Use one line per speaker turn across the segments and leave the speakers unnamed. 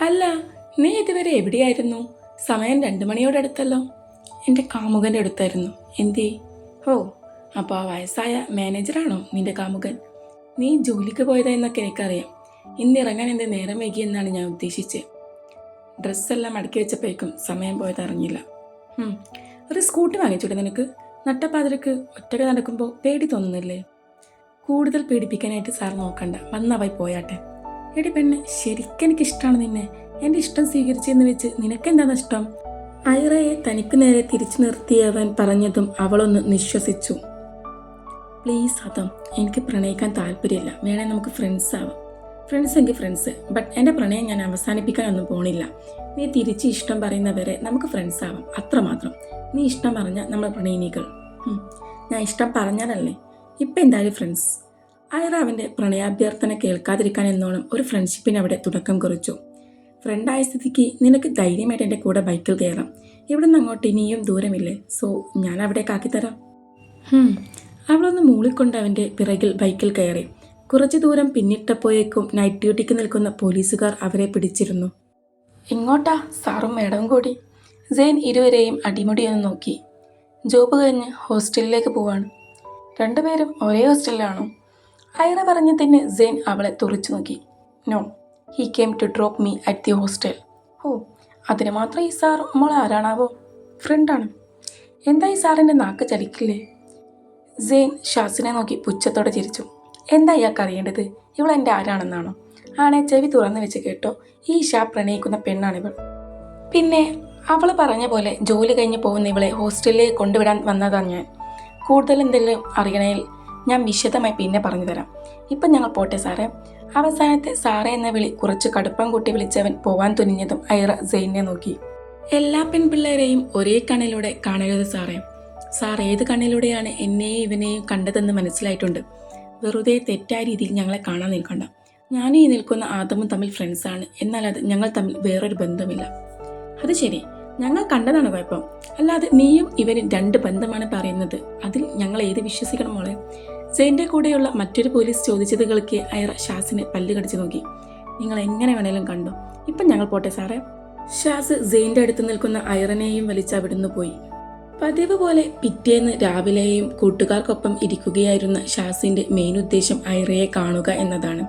അല്ല നീ ഇതുവരെ എവിടെയായിരുന്നു? സമയം രണ്ടു മണിയോടടുത്തല്ലോ. എന്റെ കാമുകന്റെ അടുത്തായിരുന്നു. എന്തേ? ഓ അപ്പോൾ ആ വയസ്സായ മാനേജറാണോ നിന്റെ കാമുകൻ? നീ ജോലിക്ക് പോയതാ എന്നൊക്കെ എനിക്കറിയാം. ഇന്ന് ഇറങ്ങാൻ എന്റെ നേരം വൈകിയെന്നാണ് ഞാൻ ഉദ്ദേശിച്ചത് ഡ്രസ്സെല്ലാം മടക്കി വെച്ചപ്പോഴേക്കും സമയം പോയത് അറിഞ്ഞില്ല. ഒരു സ്കൂട്ടി വാങ്ങിച്ചൂടെ നിനക്ക്? നട്ടപ്പാതിരക്ക് ഒറ്റയ്ക്ക് നടക്കുമ്പോൾ പേടി തോന്നുന്നില്ലേ? കൂടുതൽ പേടിപ്പിക്കാനായിട്ട് സാർ നോക്കണ്ട. വന്നവായി പോയാട്ടെ. എടി പെണ്ണ് ശരിക്കും എനിക്ക് ഇഷ്ടമാണ് നിന്നെ. എന്റെ ഇഷ്ടം സ്വീകരിച്ചെന്ന് വെച്ച് നിനക്കെന്താ നഷ്ടം? ഐറയെ തനിക്ക് നേരെ തിരിച്ചു നിർത്തിയവൻ പറഞ്ഞതും അവളൊന്ന് നിശ്വസിച്ചു. പ്ലീസ് അതം എനിക്ക് പ്രണയിക്കാൻ താല്പര്യമില്ല. വേണേൽ നമുക്ക് ഫ്രണ്ട്സ് ആവാം. ഫ്രണ്ട്സ് എങ്കിൽ ഫ്രണ്ട്സ് ബട്ട് എന്റെ പ്രണയം ഞാൻ അവസാനിപ്പിക്കാനൊന്നും പോണില്ല. നീ തിരിച്ച് ഇഷ്ടം പറയുന്നവരെ നമുക്ക് ഫ്രണ്ട്സ് ആവാം. അത്രമാത്രം. നീ ഇഷ്ടം പറഞ്ഞാൽ നമ്മൾ പ്രണയിനികൾ ഞാൻ ഇഷ്ടം പറഞ്ഞാലല്ലേ? ഇപ്പം എന്തായാലും ഫ്രണ്ട്സ് ഐറ പ്രണയാഭ്യർത്ഥന കേൾക്കാതിരിക്കാൻ എന്നോണം ഒരു ഫ്രണ്ട്ഷിപ്പിന് അവിടെ തുടക്കം കുറിച്ചു. ഫ്രണ്ടായ സ്ഥിതിക്ക് നിനക്ക് ധൈര്യമായിട്ട് എന്റെ കൂടെ ബൈക്കിൽ കയറാം. ഇവിടെ നിന്ന് അങ്ങോട്ട് ഇനിയും ദൂരമില്ലേ? സോ ഞാൻ അവിടേക്ക് ആക്കിത്തരാം അവളൊന്ന് മൂളിക്കൊണ്ട് അവന്റെ പിറകിൽ ബൈക്കിൽ കയറി. കുറച്ചു ദൂരം പിന്നിട്ടപ്പോയേക്കും നൈറ്റ് ഡ്യൂട്ടിക്ക് നിൽക്കുന്ന പോലീസുകാർ അവരെ പിടിച്ചിരുന്നു. ഇങ്ങോട്ടാ സാറും മേഡവും കൂടി. സെയിൻ ഇരുവരെയും അടിമുടിയൊന്ന് നോക്കി. ജോബ് കഴിഞ്ഞ് ഹോസ്റ്റലിലേക്ക് പോവാണ്. രണ്ടുപേരും ഒരേ ഹോസ്റ്റലിലാണോ ഐറ പറഞ്ഞതിന് സെയിൻ അവളെ തുറച്ചു നോക്കി. No he came to drop me at the hostel. Oh അതിന് മാത്രം ഈ സാർ മോളെ ആരാണാവോ? ഫ്രണ്ടാണ്. എന്താ ഈ സാറിന്റെ നാക്ക് ചലിക്കില്ലേ? സെയിൻ ഷാസിനെ നോക്കി പുച്ഛത്തോടെ ചിരിച്ചു. എന്താ ഇയാൾക്ക് അറിയേണ്ടത്? ഇവൾ എന്റെ ആരാണെന്നാണോ? ആണെ ചെവി തുറന്നു വെച്ച് കേട്ടോ. ഈ ഷാ പ്രണയിക്കുന്ന പെണ്ണാണിവൾ. പിന്നെ അവൾ പറഞ്ഞ പോലെ ജോലി കഴിഞ്ഞ് പോകുന്ന ഇവളെ ഹോസ്റ്റലിലേക്ക് കൊണ്ടുവിടാൻ വന്നതാണ് ഞാൻ. കൂടുതൽ എന്തെങ്കിലും അറിയണേൽ ഞാൻ വിശദമായി പിന്നെ പറഞ്ഞു തരാം. ഇപ്പം ഞങ്ങൾ പോട്ടെ സാറേ. അവസാനത്തെ സാറേ എന്ന വിളി കുറച്ച് കടുപ്പം കൂട്ടി വിളിച്ചവൻ പോവാൻ തുനിഞ്ഞതും ഐറ സെയിനെ നോക്കി. എല്ലാ പെൺപിള്ളേരെയും ഒരേ കണ്ണിലൂടെ കാണരുത് സാറേ. സാർ ഏത് കണ്ണിലൂടെയാണ് എന്നെയും ഇവനെയും കണ്ടതെന്ന് മനസ്സിലായിട്ടുണ്ട്. വെറുതെ തെറ്റായ രീതിയിൽ ഞങ്ങളെ കാണാൻ നിൽക്കണ്ട. ഞാനും ഈ നിൽക്കുന്ന ആദമും തമ്മിൽ ഫ്രണ്ട്സാണ് എന്നാൽ അത് ഞങ്ങൾ തമ്മിൽ വേറൊരു ബന്ധമില്ല. അത് ശരി. ഞങ്ങൾ കണ്ടതാണ് കുഴപ്പം. അല്ലാതെ നീയും ഇവനും രണ്ട് ബന്ധമാണ് പറയുന്നത്. അതിൽ ഏത് വിശ്വസിക്കണം മോളെ. സെയിന്റെ കൂടെയുള്ള മറ്റൊരു പോലീസ് ചോദിച്ചത് കളിക്ക് അയറ ഷാസിനെ പല്ല് കടിച്ചു നോക്കി. നിങ്ങൾ എങ്ങനെ വേണേലും കണ്ടോ. ഇപ്പം ഞങ്ങൾ പോട്ടെ സാറേ. ഷാസ് സെയിന്റെ അടുത്ത് നിൽക്കുന്ന അയറിനെയും വലിച്ച് അവിടുന്ന് പോയി. പതിവ് പോലെ പിറ്റേന്ന് രാവിലെയും കൂട്ടുകാർക്കൊപ്പം ഇരിക്കുകയായിരുന്ന ഷാസിന്റെ മെയിൻ ഉദ്ദേശം അയറയെ കാണുക എന്നതാണ്.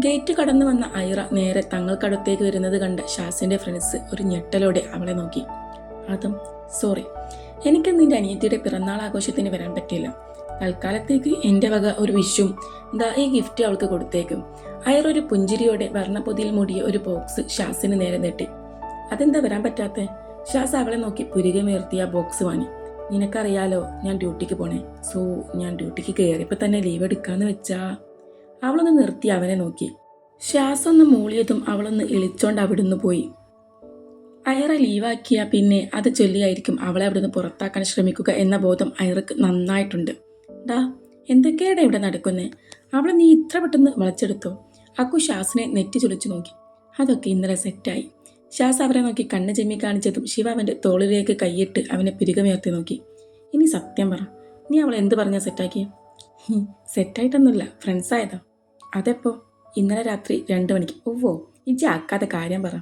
ഗേറ്റ് കടന്നു വന്ന ഐറ നേരെ തങ്ങൾക്കടുത്തേക്ക് വരുന്നത് കണ്ട ഷാസിന്റെ ഫ്രണ്ട്സ് ഒരു ഞെട്ടലോടെ അവളെ നോക്കി. അതും സോറി എനിക്ക് നിന്റെ അനിയത്തിയുടെ പിറന്നാൾ ആഘോഷത്തിന് വരാൻ പറ്റില്ല തൽക്കാലത്തേക്ക് എന്റെ വക ഒരു വിഷും ദാ ഈ ഗിഫ്റ്റ് അവൾക്ക് കൊടുത്തേക്കും. ഐറ ഒരു പുഞ്ചിരിയോടെ വർണപ്പൊതിയിൽ മൂടിയ ഒരു ബോക്സ് ഷാസിന് നേരെ നീട്ടി. അതെന്താ വരാൻ പറ്റാത്ത? ഷാസ് അവളെ നോക്കി പുരികമേർത്തിയ ബോക്സ് വാങ്ങി. നിനക്കറിയാലോ ഞാൻ ഡ്യൂട്ടിക്ക് പോണേ. സോ ഞാൻ ഡ്യൂട്ടിക്ക് കയറിയപ്പോൾ തന്നെ ലീവ് എടുക്കാന്ന് വെച്ചാ. അവളൊന്ന് നിർത്തി അവനെ നോക്കി. ശ്വാസം ഒന്ന് മൂളിയതും അവളൊന്ന് ഇളിച്ചോണ്ട് അവിടുന്ന് പോയി. അയറ ലീവാക്കിയ പിന്നെ അത് ചൊല്ലിയായിരിക്കും അവളെ അവിടുന്ന് പുറത്താക്കാൻ ശ്രമിക്കുക എന്ന ബോധം അയറക്ക് നന്നായിട്ടുണ്ട്. ഡാ എന്തൊക്കെയാണ് ഇവിടെ നടക്കുന്നത് അവളെ നീ ഇത്ര പെട്ടെന്ന് വളച്ചെടുത്തോ? അക്കു ഷാസിനെ നെറ്റി ചുളിച്ചു നോക്കി. അതൊക്കെ ഇന്നലെ സെറ്റായി. ഷാസ് അവരെ നോക്കി കണ്ണ് ചെമ്മി കാണിച്ചതും ശിവ അവന്റെ തോളിലേക്ക് കൈയിട്ട് അവനെ പിരികമുയർത്തി നോക്കി. ഇനി സത്യം പറ നീ അവൾ എന്ത് പറഞ്ഞാ സെറ്റാക്കി സെറ്റായിട്ടൊന്നുമില്ല ഫ്രണ്ട്സ് ആയതാ. അതെപ്പോ? ഇന്നലെ രാത്രി രണ്ട് മണിക്ക്. ഓവോ ഇജ്ജാക്കാത്ത കാര്യം പറ.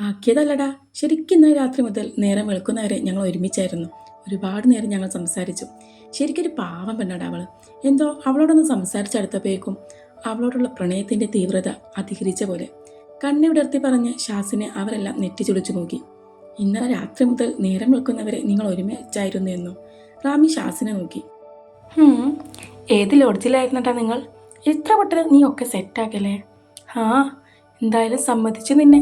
ആക്കിയതല്ലടാ. ശരിക്കും ഇന്നലെ രാത്രി മുതൽ നേരം വെളുക്കുന്നവരെ ഞങ്ങൾ ഒരുമിച്ചായിരുന്നു. ഒരുപാട് നേരം ഞങ്ങൾ സംസാരിച്ചു. ശരിക്കൊരു പാവം പെണ്ണടാ അവൾ എന്തോ അവളോടൊന്ന് സംസാരിച്ചടുത്തപ്പോഴേക്കും അവളോടുള്ള പ്രണയത്തിന്റെ തീവ്രത അധികരിച്ച പോലെ. കണ്ണിവിടർത്തി പറഞ്ഞ് ഷാസിനെ അവരെല്ലാം നെറ്റി ചുളിച്ചു നോക്കി. ഇന്നലെ രാത്രി മുതൽ നേരം വെളുക്കുന്നവരെ നിങ്ങൾ ഒരുമിച്ചായിരുന്നു എന്നു റാമി ഷാസിനെ നോക്കി. ഏത് ലോഡ്ജിലായിരുന്നട്ടാ നിങ്ങൾ? എത്ര പെട്ടെന്ന് നീ ഒക്കെ സെറ്റാക്കല്ലേ ആ എന്തായാലും സമ്മതിച്ചു നിന്നെ.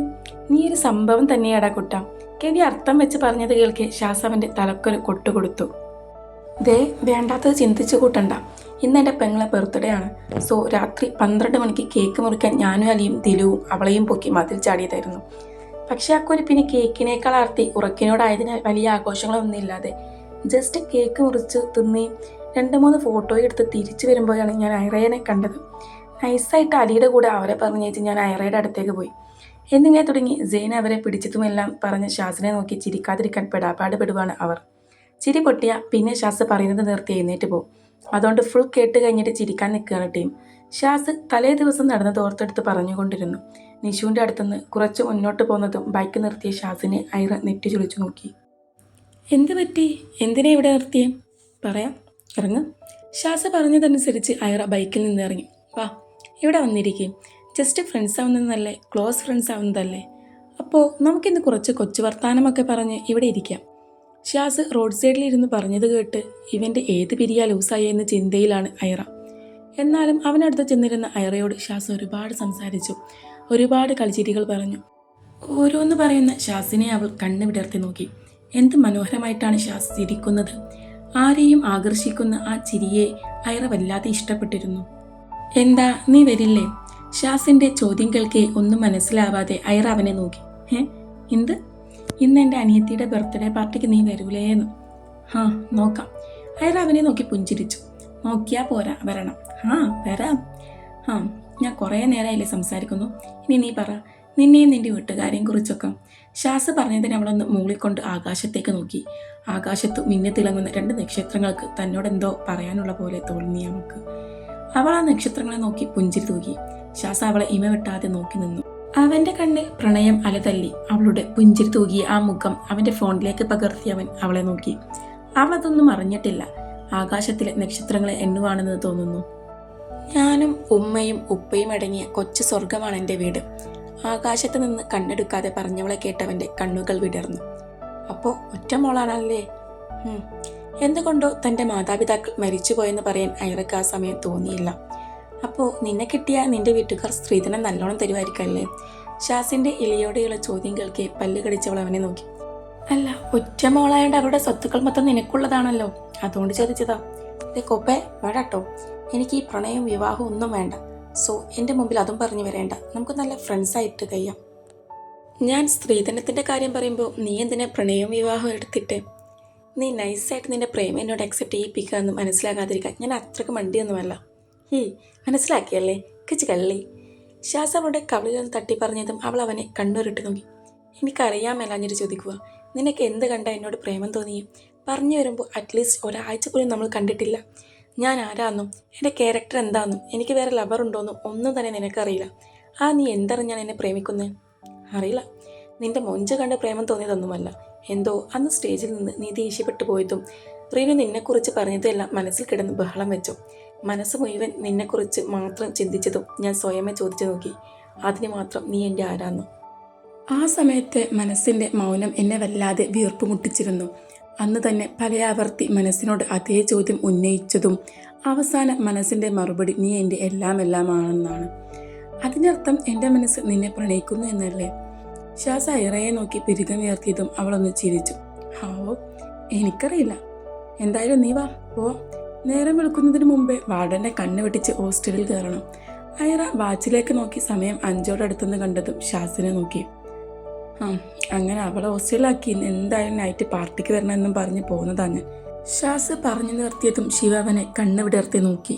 നീ ഒരു സംഭവം തന്നെയാടാ കുട്ട. കെവി അർത്ഥം വെച്ച് പറഞ്ഞത് കേൾക്കെ ശാസവന്റെ തലക്കൊരു കൊട്ടുകൊടുത്തു. ദേ വേണ്ടാത്തത് ചിന്തിച്ചു കൂട്ടണ്ട. ഇന്ന് എന്റെ പെങ്ങളെ ബർത്ത്ഡേ ആണ്. സോ രാത്രി പന്ത്രണ്ട് മണിക്ക് കേക്ക് മുറിക്കാൻ ഞാനും അലിയും ദിലുവും അവളെയും പൊക്കി മതിൽ ചാടിയതായിരുന്നു. പക്ഷെ ആ കുരിപ്പിന് കേക്കിനേക്കാൾ ആർത്തി ഉറക്കിനോടായതിനാൽ വലിയ ആഘോഷങ്ങളൊന്നും ഇല്ലാതെ ജസ്റ്റ് കേക്ക് മുറിച്ച് തിന്നി രണ്ട് മൂന്ന് ഫോട്ടോ എടുത്ത് തിരിച്ചു വരുമ്പോഴാണ് ഞാൻ ഐറയനെ കണ്ടത്. നൈസായിട്ട് അലിയുടെ കൂടെ അവരെ പറഞ്ഞേച്ച് ഞാൻ ഐറയുടെ അടുത്തേക്ക് പോയി. എന്നിങ്ങനെ തുടങ്ങി സെയിൻ അവരെ പിടിച്ചതുമെല്ലാം പറഞ്ഞ് ഷാസിനെ നോക്കി ചിരിക്കാതിരിക്കാൻ പെടാപ്പാട് പെടുവാണ് അവർ. ചിരി പൊട്ടിയ പിന്നെ ഷാസ് പറയുന്നത് നിർത്തി എഴുന്നേറ്റ് പോകും അതുകൊണ്ട് ഫുൾ കേട്ട് കഴിഞ്ഞിട്ട് ചിരിക്കാൻ നിൽക്കുകയാണ് ടീം. ഷാസ് തലേ ദിവസം നടന്നത് ഓർത്തെടുത്ത് പറഞ്ഞുകൊണ്ടിരുന്നു. നിഷുവിന്റെ അടുത്തുനിന്ന് കുറച്ച് മുന്നോട്ട് പോകുന്നതും ബൈക്ക് നിർത്തിയ ഷാസിനെ ഐറ നെറ്റി ചുളിച്ചു നോക്കി. എന്ത് പറ്റി? എന്തിനാ ഇവിടെ നിർത്തിയേ? പറയാം. ഇറങ്ങ്. ഷാസ് പറഞ്ഞതനുസരിച്ച് ഐറ ബൈക്കിൽ നിന്ന് ഇറങ്ങി. വാ ഇവിടെ വന്നിരിക്കും. ജസ്റ്റ് ഫ്രണ്ട്സ് ആവുന്നതല്ലേ? ക്ലോസ് ഫ്രണ്ട്സ് ആവുന്നതല്ലേ? അപ്പോൾ നമുക്കിന്ന് കുറച്ച് കൊച്ചു വർത്തമാനമൊക്കെ പറഞ്ഞ് ഇവിടെ ഇരിക്കാം. ഷാസ് റോഡ് സൈഡിൽ ഇരുന്ന് പറഞ്ഞത് കേട്ട് ഇവന്റെ ഏത് പിരിയാ ലൂസായി എന്ന ചിന്തയിലാണ് ഐറ. എന്നാലും അവനടുത്ത് ചെന്നിരുന്ന ഐറയോട് ഷാസ് ഒരുപാട് സംസാരിച്ചു. ഒരുപാട് കളിച്ചിരികൾ പറഞ്ഞു. ഓരോന്ന് പറയുന്ന ഷാസിനെ അവൾ കണ്ണു വിടർത്തി നോക്കി. എന്ത് മനോഹരമായിട്ടാണ് ഷാസ് ചിരിക്കുന്നത്. ആരെയും ആകർഷിക്കുന്ന ആ ചിരിയെ ഐറ വല്ലാതെ ഇഷ്ടപ്പെട്ടിരുന്നു. എന്താ നീ വരില്ലേ? ഷാസിന്റെ ചോദ്യം കേൾക്കെ ഒന്നും മനസ്സിലാവാതെ ഐറ അവനെ നോക്കി. ഏ എന്ത്? ഇന്ന് എന്റെ അനിയത്തിയുടെ ബർത്ത്ഡേ പാർട്ടിക്ക് നീ വരൂലേ എന്ന് ആ നോക്കാം. ഐറ അവനെ നോക്കി പുഞ്ചിരിച്ചു. നോക്കിയാ പോരാ വരണം. ആ വരാം. ആ ഞാൻ കുറേ നേരമായില്ലേ സംസാരിക്കുന്നു. ഇനി നീ പറ നിന്നെയും നിന്റെ വീട്ടുകാരെയും കുറിച്ചൊക്കെ. ഷാസ് പറഞ്ഞതിന് അവളൊന്ന് മൂളിക്കൊണ്ട് ആകാശത്തേക്ക് നോക്കി. ആകാശത്ത് മിന്നി തിളങ്ങുന്ന രണ്ട് നക്ഷത്രങ്ങൾക്ക് തന്നോടെന്തോ പറയാനുള്ള പോലെ തോന്നി അവൾക്ക് അവൾ ആ നക്ഷത്രങ്ങളെ നോക്കി പുഞ്ചിരി തൂകി. ശാസ അവളെ ഇമ വെട്ടാതെ നോക്കി നിന്നു. അവന്റെ കണ്ണിൽ പ്രണയം അലതല്ലി. അവളുടെ പുഞ്ചിരി തൂകി ആ മുഖം അവന്റെ ഫോണിലേക്ക് പകർത്തി അവൻ അവളെ നോക്കി. അവൾ അതൊന്നും അറിഞ്ഞിട്ടില്ല. ആകാശത്തിലെ നക്ഷത്രങ്ങളെ എണ്ണുവാണെന്ന് തോന്നുന്നു. ഞാനും ഉമ്മയും ഉപ്പയും അടങ്ങിയ കൊച്ചു സ്വർഗമാണ് എന്റെ വീട്. ആകാശത്ത് നിന്ന് കണ്ണെടുക്കാതെ പറഞ്ഞവളെ കേട്ടവന്റെ കണ്ണുകൾ വിടർന്നു. അപ്പോൾ ഒറ്റ മോളാണല്ലേ. എന്തുകൊണ്ടോ തന്റെ മാതാപിതാക്കൾ മരിച്ചുപോയെന്ന് പറയാൻ അയാൾക്ക് ആ സമയം തോന്നിയില്ല. അപ്പോൾ നിന്നെ കിട്ടിയ നിന്റെ വീട്ടുകാർ സ്ത്രീധനം നല്ലോണം തരുമായിരിക്കല്ലേ? ഷാസിന്റെ ഇളിയോടെയുള്ള ചോദ്യം കേൾക്കെ പല്ല് കടിച്ചവൾ അവനെ നോക്കി. അല്ല ഒറ്റ മോളായോണ്ട് അവരുടെ സ്വത്തുക്കൾ മൊത്തം നിനക്കുള്ളതാണല്ലോ. അതുകൊണ്ട് ചോദിച്ചതാ ദേ കൊപ്പേ വേടാട്ടോ. എനിക്ക് ഈ പ്രണയവും വിവാഹവും ഒന്നും വേണ്ട. സോ എന്റെ മുമ്പിൽ അതും പറഞ്ഞു വരേണ്ട. നമുക്ക് നല്ല ഫ്രണ്ട്സ് ആയിട്ട് കഴിയാം. ഞാൻ സ്ത്രീധനത്തിന്റെ കാര്യം പറയുമ്പോൾ നീ എന്തിനാ പ്രണയവും വിവാഹവും എടുത്തിട്ട്? നീ നൈസായിട്ട് നിന്റെ പ്രേമം എന്നോട് അക്സെപ്റ്റ് ചെയ്യിപ്പിക്കുക എന്ന് ഞാൻ അത്രയ്ക്ക് മണ്ടിയൊന്നുമല്ല ഹീ മനസ്സിലാക്കിയല്ലേ? കിച്ച് കള്ളി. ഷാസ് അവളുടെ കവിളിൽ തട്ടി പറഞ്ഞതും അവൾ അവനെ കണ്ണൂരിട്ട് നോക്കി. എനിക്കറിയാമല്ല മേലാഞ്ഞിട്ട് ചോദിക്കുക. നിനക്ക് എന്ത് കണ്ട എന്നോട് പ്രേമം തോന്നിയും? പറഞ്ഞു വരുമ്പോൾ അറ്റ്ലീസ്റ്റ് ഒരാഴ്ച പോലും നമ്മൾ കണ്ടിട്ടില്ല. ഞാൻ ആരാന്നും എന്റെ ക്യാരക്ടർ എന്താണെന്നും എനിക്ക് വേറെ ലവർ ഉണ്ടോയെന്നും ഒന്നും തന്നെ നിനക്കറിയില്ല. ആ നീ എന്തറിഞ്ഞാണ് എന്നെ പ്രേമിക്കുന്നത് അറിയില്ല. നിന്റെ മൊഞ്ച കണ്ട് പ്രേമം തോന്നിയതൊന്നുമല്ല. എന്തോ അന്ന് സ്റ്റേജിൽ നിന്ന് നീ ദേഷ്യപ്പെട്ടു പോയതും. റീനു നിന്നെക്കുറിച്ച് പറഞ്ഞതെല്ലാം മനസ്സിൽ കിടന്ന് ബഹളം വെച്ചു. മനസ്സ് മുഴുവൻ നിന്നെക്കുറിച്ച് മാത്രം ചിന്തിച്ചതും ഞാൻ സ്വയമേ ചോദിച്ചു നോക്കി. അതിന് മാത്രം നീ എന്റെ ആരാന്നു? ആ സമയത്ത് മനസ്സിന്റെ മൗനം എന്നെ വല്ലാതെ വീർപ്പ് മുട്ടിച്ചിരുന്നു അന്ന് തന്നെ പലയാവർത്തി മനസ്സിനോട് അതേ ചോദ്യം ഉന്നയിച്ചതും അവസാന മനസ്സിന്റെ മറുപടി നീ എന്റെ എല്ലാം എല്ലാമാണെന്നാണ് അതിനർത്ഥം എന്റെ മനസ്സ് നിന്നെ പ്രണയിക്കുന്നു എന്നല്ലേ? ഷാസ ഇറയെ നോക്കി പിരികമുയർത്തിയതും അവളൊന്ന് ചിരിച്ചു. ഹാവോ എനിക്കറിയില്ല. എന്തായാലും നീ വാ പോ. നേരം വെളുക്കുന്നതിന് മുമ്പേ വാർഡന്റെ കണ്ണ് വെട്ടിച്ച് ഹോസ്റ്റലിൽ കയറണം. അയറ വാച്ചിലേക്ക് നോക്കി സമയം അഞ്ചോടടുത്തെന്ന് കണ്ടതും ഷാസിനെ നോക്കി. ആ അങ്ങനെ അവളെ ഹോസ്റ്റലിലാക്കി എന്തായാലും നൈറ്റ് പാർട്ടിക്ക് വരണമെന്നും പറഞ്ഞ് പോകുന്നതാണ് ഷാസ് പറഞ്ഞു നിർത്തിയതും ശിവ അവനെ കണ്ണ് വിടർത്തി നോക്കി.